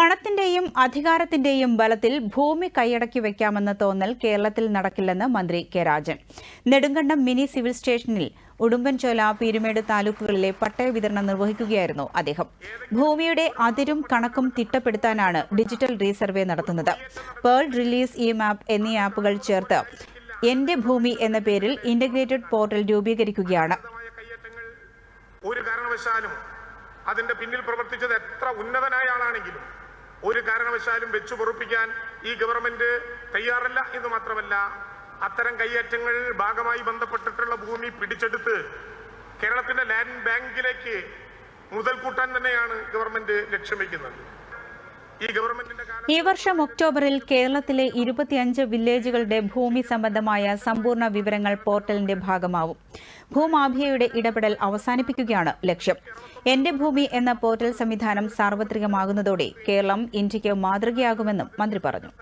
പണത്തിന്റെയും അധികാരത്തിന്റെയും ബലത്തിൽ ഭൂമി കൈയടക്കി വയ്ക്കാമെന്ന തോന്നൽ കേരളത്തിൽ നടക്കില്ലെന്ന് മന്ത്രി K Rajan. Nedumkandam mini civil സ്റ്റേഷനിൽ ഉടുമ്പൻചോല പീരുമേട് താലൂക്കുകളിലെ പട്ടയ വിതരണം നിർവഹിക്കുകയായിരുന്നു അദ്ദേഹം. ഭൂമിയുടെ അതിരും കണക്കും തിട്ടപ്പെടുത്താനാണ് ഡിജിറ്റൽ റീസർവേ നടത്തുന്നത്. പേൾ റിലീസ് ഇ മാപ്പ് എന്നീ ആപ്പുകൾ ചേർത്ത് എന്റെ ഭൂമി എന്ന പേരിൽ ഇന്റഗ്രേറ്റഡ് പോർട്ടൽ രൂപീകരിക്കുകയാണ്. ഒരു കാരണവശാലും അതിന്റെ പിന്നിൽ പ്രവർത്തിച്ചത് എത്ര ഉന്നതനായ ആളാണെങ്കിലും ഒരു കാരണവശാലും വെച്ചു പൊറുപ്പിക്കാൻ ഈ ഗവൺമെന്റ് തയ്യാറല്ല എന്ന് മാത്രമല്ല അത്തരം കയ്യേറ്റങ്ങൾ ഭാഗമായി ബന്ധപ്പെട്ടിട്ടുള്ള ഭൂമി പിടിച്ചെടുത്ത് കേരളത്തിന്റെ ലാൻഡ് ബാങ്കിലേക്ക് മുതൽ കൂട്ടാൻ തന്നെയാണ് ഗവൺമെന്റ് ലക്ഷ്യം വയ്ക്കുന്നത്. ഈ വർഷം ഒക്ടോബറിൽ കേരളത്തിലെ ഇരുപത്തിയഞ്ച് വില്ലേജുകളുടെ ഭൂമി സംബന്ധമായ സമ്പൂർണ വിവരങ്ങൾ പോർട്ടലിന്റെ ഭാഗമാവും. ഭൂമാഫിയയുടെ ഇടപെടൽ അവസാനിപ്പിക്കുകയാണ് ലക്ഷ്യം. എന്റെ ഭൂമി എന്ന പോർട്ടൽ സംവിധാനം സാർവത്രികമാകുന്നതോടെ കേരളം ഇന്ത്യയ്ക്ക് മാതൃകയാകുമെന്നും മന്ത്രി പറഞ്ഞു.